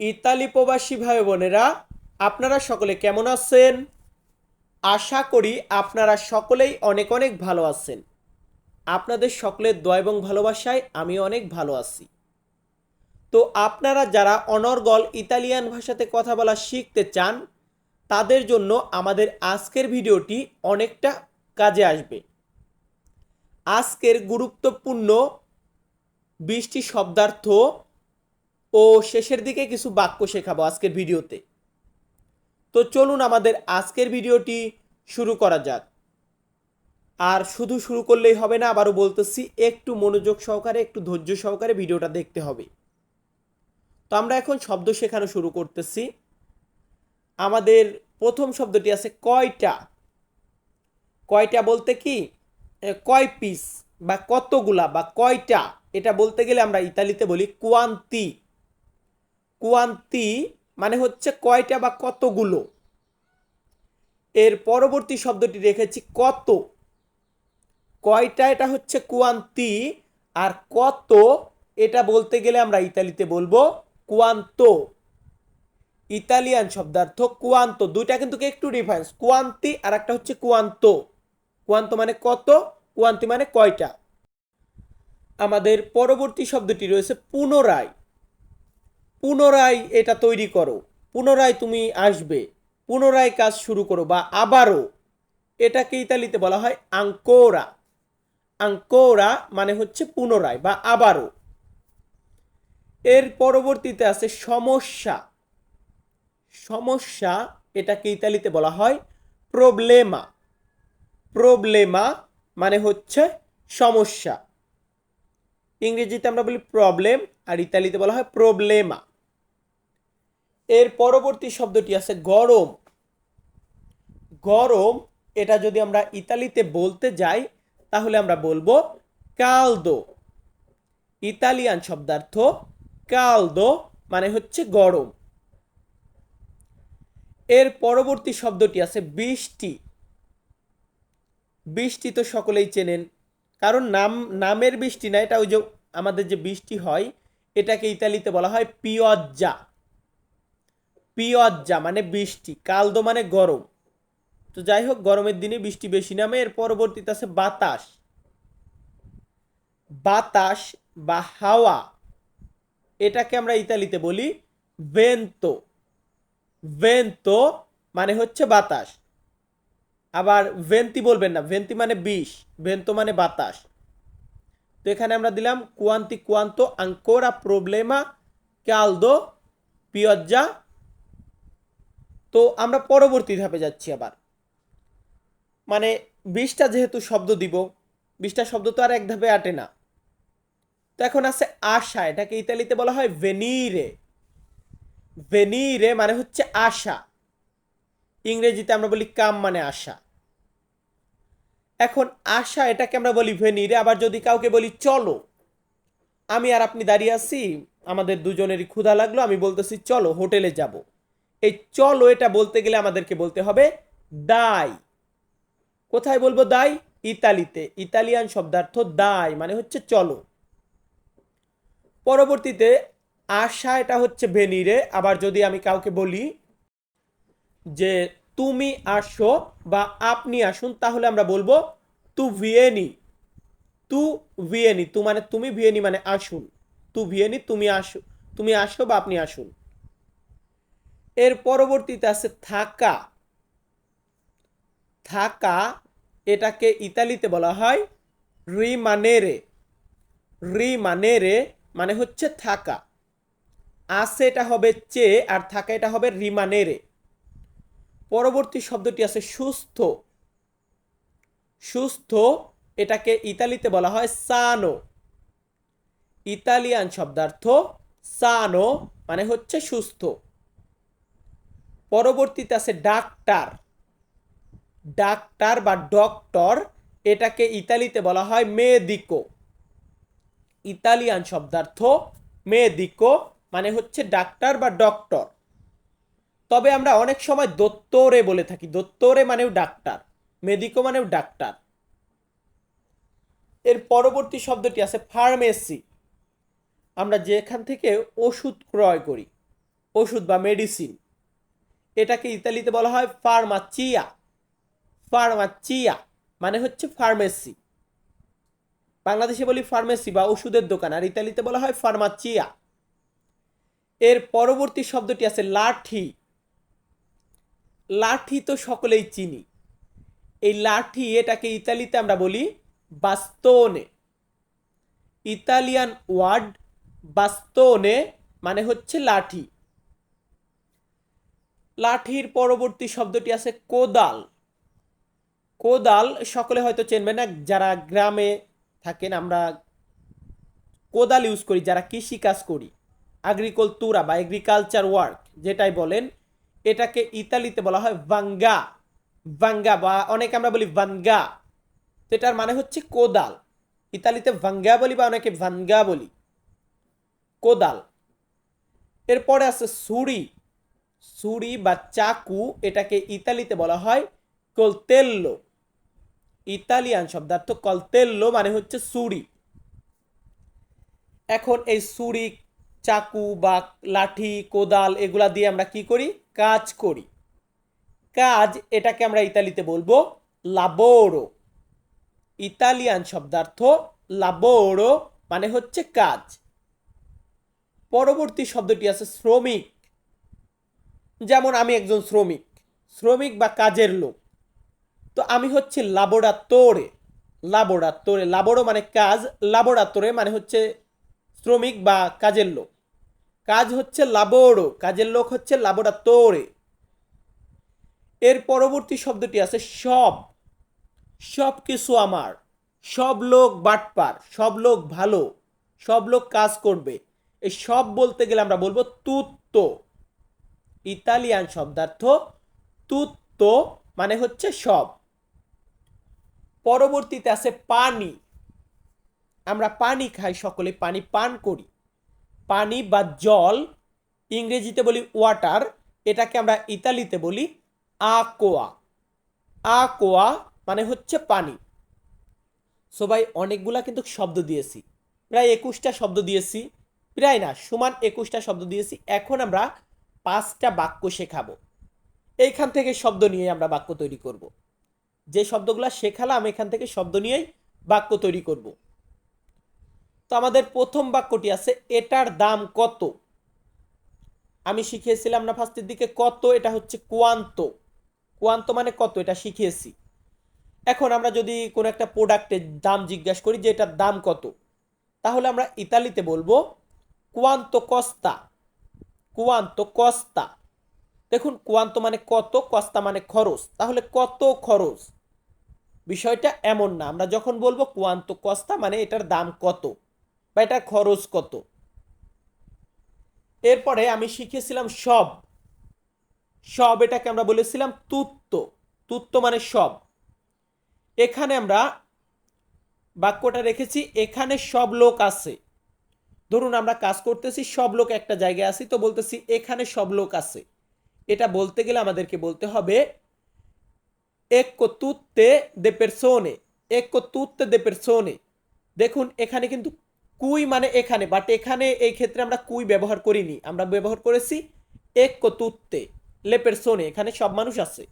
Italy প্রবাসী ভাই বোনেরা, আপনারা সকলে কেমন আছেন? আশা করি আপনারা সকলেই অনেক অনেক ভালো আছেন। আপনাদের সকলের দয়া এবং ভালোবাসায় আমি অনেক ভালো আছি। তো আপনারা যারা অনর্গল ইতালিয়ান ভাষাতে কথা বলা শিখতে চান, তাদের জন্য আমাদের আজকের ভিডিওটি অনেকটা কাজে আসবে। আজকের গুরুত্বপূর্ণ বৃষ্টি শব্দার্থ ও শেষের দিকে কিছু বাক্য শেখাবো আজকের ভিডিওতে। তো চলুন আমাদের আজকের ভিডিওটি শুরু করা যাক। আর শুধু শুরু করলেই হবে না, আবারও বলতেছি, একটু মনোযোগ সহকারে, একটু ধৈর্য সহকারে ভিডিওটা দেখতে হবে। তো আমরা এখন শব্দ শেখানো শুরু করতেছি। আমাদের প্রথম শব্দটি আছে কয়টা? কয়টা বলতে কি? কয় পিস বা কতগুলা বা কয়টা? এটা বলতে গেলে আমরা ইতালিতে বলি কুয়ান্তি। কুয়ান্তি মানে হচ্ছে কয়টা বা কতগুলো? এর পরবর্তী শব্দটি রেখেছি কত। কয়টা এটা হচ্ছে কুয়ান্তি আর কত এটা বলতে গেলে আমরা ইতালিতে বলব কুয়ান্তো। ইতালিয়ান শব্দার্থ কুয়ান্ত, দুইটা কিন্তু একটু ডিফারেন্স কুয়ান্তি আর একটা হচ্ছে কুয়ান্ত। কুয়ান্ত মানে কত, কুয়ান্তি মানে কয়টা? আমাদের পরবর্তী শব্দটি রয়েছে পুনরায়। পুনরায় এটা তৈরি করো, পুনরায় তুমি আসবে, পুনরায় কাজ শুরু করো বা আবারও এটাকে ইতালিতে বলা হয় আঙ্কোরা। আঙ্কোরা মানে হচ্ছে পুনরায় বা আবারও। এর পরবর্তীতে আছে সমস্যা। সমস্যা এটাকে ইতালিতে বলা হয় প্রবলেমা। প্রবলেমা মানে হচ্ছে সমস্যা। ইংরেজিতে আমরা বলি প্রবলেম আর ইতালিতে বলা হয় প্রবলেমা। এর পরবর্তী শব্দটি আছে গরম। গরম, এটা যদি আমরা ইতালিতে বলতে যাই, তাহলে আমরা বলব কালদো ইতালিয়ান শব্দার্থ কালদো মানে হচ্ছে গরম। এর পরবর্তী শব্দটি আছে বৃষ্টি। বৃষ্টি তো সকলেই চেনেন, কারণ নাম, নামের বৃষ্টি না, এটা ওই যে আমাদের যে বৃষ্টি হয়, এটাকে ইতালিতে বলা হয় পিয়জ্জা পিয়জ্জা মানে বৃষ্টি, কালদো মানে গরম। তো যাই হোক, গরমের দিনে বৃষ্টি বেশি নামে, এর পরবর্তীতে আছে বাতাস। বাতাস বা হাওয়া, এটাকে আমরা ইতালিতে বলি ভেন্তো ভেন্তো মানে হচ্ছে বাতাস। আবার ভেন্তি বলবেন না ভেন্তি মানে বিষ ভেন্তো মানে বাতাস। তো এখানে আমরা দিলাম কুয়ান্তি কুয়ান্তো আঙ্কোরা প্রবলেমা ক্যালদো পিয়জ্জা তো আমরা পরবর্তী ধাপে যাচ্ছি আবার। মানে বিশটা যেহেতু শব্দ দিব, বিশটা শব্দ তো আর এক ধাপে আটে না। তো এখন আছে আশা, এটাকে ইতালিতে বলা হয় ভেনিরে ভেনিরে মানে হচ্ছে আশা। ইংরেজিতে আমরা বলি কাম মানে আশা। এখন আশা এটাকে আমরা বলি ভেনিরে আবার যদি কাউকে বলি চলো, আমি আর আপনি দাঁড়িয়ে আছি, আমাদের দুজনেরই ক্ষুধা লাগল, আমি বলতেছি চলো, হোটেলে যাব। এই চলো এটা বলতে গেলে আমাদেরকে বলতে হবে দাই। কোথায় বলব দাই? ইতালিতে। ইতালিয়ান শব্দার্থ দাই মানে হচ্ছে চলো। পরবর্তীতে আশা, এটা হচ্ছে ভেনিরে। আবার যদি আমি কাউকে বলি যে তুমি আসো বা আপনি আসুন, তাহলে আমরা বলব তু ভিয়েনি। তু ভিয়েনি, তু মানে তুমি ভিয়েনি মানে আসুন। তু ভিয়েনি, তুমি আসো তুমি আসো বা আপনি আসুন। এর পরবর্তীতে আছে থাকা। থাকা এটাকে ইতালিতে বলা হয় রিমানেরে। রিমানেরে মানে হচ্ছে থাকা। আছে এটা হবে চে আর থাকা এটা হবে রিমানেরে। পরবর্তী শব্দটি আছে সুস্থ। সুস্থ এটাকে ইতালিতে বলা হয় সানো। ইতালিয়ান শব্দার্থ সানো মানে হচ্ছে সুস্থ। পরবর্তীতে আছে ডাক্তার। ডাক্তার বা ডক্টর, এটাকে ইতালিতে বলা হয় মেদিকো ইতালিয়ান শব্দার্থ মেদিকো মানে হচ্ছে ডাক্তার বা ডক্টর। তবে আমরা অনেক সময় দত্তরে বলে থাকি। দত্তরে মানেও ডাক্তার মেদিকো মানেও ডাক্তার। এর পরবর্তী শব্দটি আছে ফার্মেসি। আমরা যেখান থেকে ওষুধ ক্রয় করি, ওষুধ বা মেডিসিন। এটাকে ইতালিতে বলা হয় ফার্মাচিয়া। ফার্মাচিয়া মানে হচ্ছে ফার্মেসি। বাংলাদেশে বলি ফার্মেসি বা ওষুধের দোকান, আর ইতালিতে বলা হয় ফার্মাচিয়া। এর পরবর্তী শব্দটি আছে লাঠি। লাঠি তো সকলেই চিনি। এই লাঠি এটাকে ইতালিতে আমরা বলি বাস্তনে। ইতালিয়ান ওয়ার্ড বাস্তনে মানে হচ্ছে লাঠি। লাঠির পরবর্তী শব্দটি আছে কোদাল। কোদাল সকলে হয়তো চেনবেন না, যারা গ্রামে থাকেন আমরা কোদাল ইউজ করি, যারা কৃষি কাজ করি আগ্রিকলতুরা বা এগ্রিকালচার ওয়ার্ক যেটাই বলেন, এটাকে ইতালিতে বলা হয় ভাঙ্গা। ভাঙ্গা বা অনেকে আমরা বলি ভাঙ্গা। তো এটার মানে হচ্ছে কোদাল। ইতালিতে ভাঙ্গা বলি বা অনেকে ভাঙ্গা বলি। কোদাল। এরপরে আছে ছুরি। ছুরি বা চাকু এটাকে ইতালিতে বলা হয় কলতেল্লো ইতালিয়ান শব্দার্থ কলতেল্লো মানে হচ্ছে ছুরি এখন এই ছুরি চাকু বা লাঠি, কোদাল এগুলা দিয়ে আমরা কি করি? কাজ করি। কাজ এটাকে আমরা ইতালিতে বলব লাবোরো ইতালিয়ান শব্দার্থ লাবোরো মানে হচ্ছে কাজ। পরবর্তী শব্দটি আছে শ্রমিক। যেমন আমি একজন শ্রমিক শ্রমিক বা কাজের লোক। তো আমি হচ্ছে লাবোরাতোরে লাবোরাতোরে লাবোরো মানে কাজ লাবোরাতোরে মানে হচ্ছে শ্রমিক বা কাজের লোক। কাজ হচ্ছে লাবোরো কাজের লোক হচ্ছে লাবোরাতোরে এর পরবর্তী শব্দটি আছে সব। সব কিছু আমার। সব লোক বাটপার, সব লোক ভালো, সব লোক কাজ করবে। এই সব বলতে গেলে আমরা বলব তুত্ত ইতালিয়ান শব্দার্থ তুত্ত মানে হচ্ছে সব। পরবর্তীতে আছে পানি আমরা পানি খাই, সকলে পানি পান করি। পানি বা জল ইংরেজিতে বলি ওয়াটার এটাকে আমরা ইতালিতে বলি আকোয়া আকোয়া মানে হচ্ছে পানি সবাই অনেকগুলা কিন্তু শব্দ দিয়েছি। প্রায় একুশটা শব্দ দিয়েছি। প্রায় না, সমান একুশটা শব্দ দিয়েছি। এখন আমরা পাঁচটা বাক্য শেখাবো। এইখান থেকে শব্দ নিয়ে আমরা বাক্য তৈরি করব। যে শব্দগুলো শেখালাম, এখান থেকে শব্দ নিয়েই বাক্য তৈরি করব। তো আমাদের প্রথম বাক্যটি আছে, এটার দাম কত? আমি শিখিয়েছিলাম না ফার্স্টের দিকে, কত এটা হচ্ছে কোয়ান্ত। কোয়ান্ত মানে কত? এটা শিখিয়েছি। এখন আমরা যদি কোনো একটা প্রোডাক্টের দাম জিজ্ঞাসা করি যে এটার দাম কত, তাহলে আমরা ইতালিতে বলব, কোয়ান্ত কস্তা কোয়ান্ত কস্তা। দেখুন, কোয়ান্ত মানে কত, কস্তা মানে খরচ। তাহলে কত খরচ? বিষয়টা এমন না। আমরা যখন বলব কোয়ান্ত কস্তা মানে এটার দাম কত বা এটার খরচ কত। এরপরে আমি শিখেছিলাম সব। সব এটাকে আমরা বলেছিলাম তুত্ত। তুত্ত মানে সব। এখানে আমরা বাক্যটা রেখেছি, এখানে সব লোক আছে। ধরুন আমরা কাজ করতেছি, সব লোক একটা জায়গায় আছি, তো বলতেছি এখানে সব লোক আছে। এটা বলতে গেলে আমাদেরকে বলতে হবে একো তুত্তে দে পেরসোনে একো তুত্তে দে পেরসোনে। দেখুন, এখানে কিন্তু কুই মানে এখানে, বাট এখানে এই ক্ষেত্রে আমরা কুই ব্যবহার করিনি। আমরা ব্যবহার করেছি একো তুত্তে লে পেরসোনে, এখানে সব মানুষ আছে।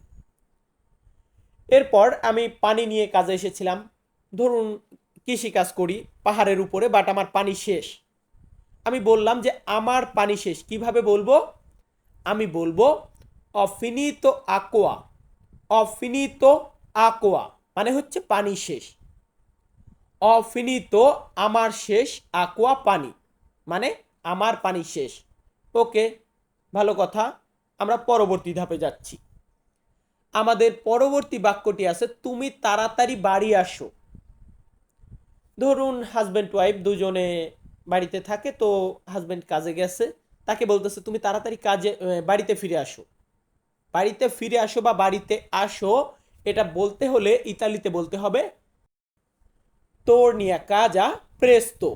এরপর আমি পানি নিয়ে কাজে এসেছিলাম। ধরুন কৃষি কাজ করি পাহাড়ের উপরে, বাট আমার পানি শেষ। আমি বললাম যে আমার পানি শেষ। কীভাবে বলব? আমি বলব, অফিনিত আকোয়া অফিনিত আকোয়া মানে হচ্ছে পানি শেষ। অফিনিত আমার শেষ, আকোয়া পানি মানে আমার পানি শেষ। ওকে, ভালো কথা, আমরা পরবর্তী ধাপে যাচ্ছি। আমাদের পরবর্তী বাক্যটি আছে, তুমি তাড়াতাড়ি বাড়ি আসো। ধরুন হাজব্যান্ড ওয়াইফ দুজনে বাড়িতে থাকে, তো হাজব্যান্ড কাজে গেছে। তাকে বলতেছে, তুমি তাড়াতাড়ি কাজে বাড়িতে ফিরে আসো। বাড়িতে ফিরে আসো বা বাড়িতে আসো, এটা বলতে হলে ইতালিতে বলতে হবে তোর তোরনি আকাজা প্রেস্তো।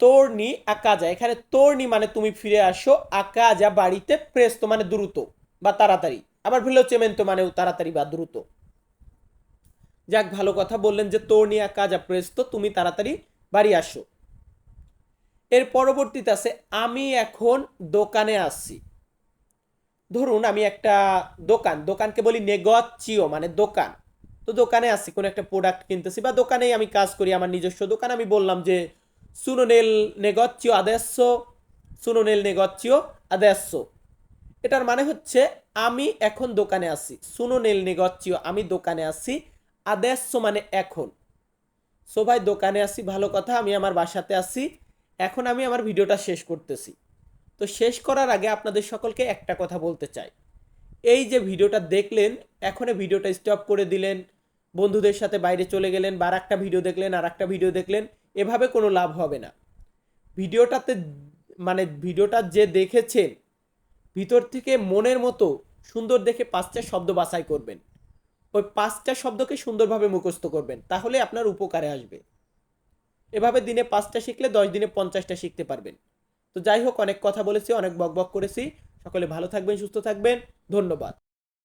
তোরনি আকাজা, এখানে তোরনি মানে তুমি ফিরে আসো, আকাজা বাড়িতে প্রেস্তো মানে দ্রুত বা তাড়াতাড়ি। আবার চেমেন্তো মানেও তাড়াতাড়ি বা দ্রুত। যাক, ভালো কথা বললেন যে তোরনি আকাজা প্রেস্তো, তুমি তাড়াতাড়ি বাড়ি আসো। এর পরবর্তীতে আছে, আমি এখন দোকানে আসছি ধরুন, আমি একটা দোকান, দোকানকে বলি নেগচিও মানে দোকান। তো দোকানে আছি, কোনো একটা প্রোডাক্ট কিনতেছি বা দোকানেই আমি কাজ করি, আমার নিজস্ব দোকান। আমি বললাম যে, সুনোনেল নেগচিও আদেশ সুনোনেল নেগচিও আদেশ এটার মানে হচ্ছে, আমি এখন দোকানে আছি, সুনোনেল নেগচিও, আমি দোকানে আছি আদেশ মানে এখন। সো ভাই, দোকানে আসি ভালো কথা, আমি আমার বাসাতে আছি। এখন আমি আমার ভিডিওটা শেষ করতেছি। তো শেষ করার আগে আপনাদের সকলকে একটা কথা বলতে চাই। এই যে ভিডিওটা দেখলেন এখন ভিডিওটা স্টপ করে দিলেন, বন্ধুদের সাথে বাইরে চলে গেলেন বা একটা ভিডিও দেখলেন আর একটা ভিডিও দেখলেন, এভাবে কোনো লাভ হবে না। ভিডিওটাতে মানে ভিডিওটা যে দেখেছেন, ভিতর থেকে মনের মতো সুন্দর দেখে পাঁচটা শব্দ বাছাই করবেন। ওই পাঁচটা শব্দকে সুন্দরভাবে মুখস্থ করবেন, তাহলে আপনার উপকারে আসবে। এভাবে দিনে পাঁচটা শিখলে দশ দিনে পঞ্চাশটা শিখতে পারবেন। তো যাই হোক, অনেক কথা বলেছি, অনেক বক বক করেছি। সকলে ভালো থাকবেন, সুস্থ থাকবেন। ধন্যবাদ।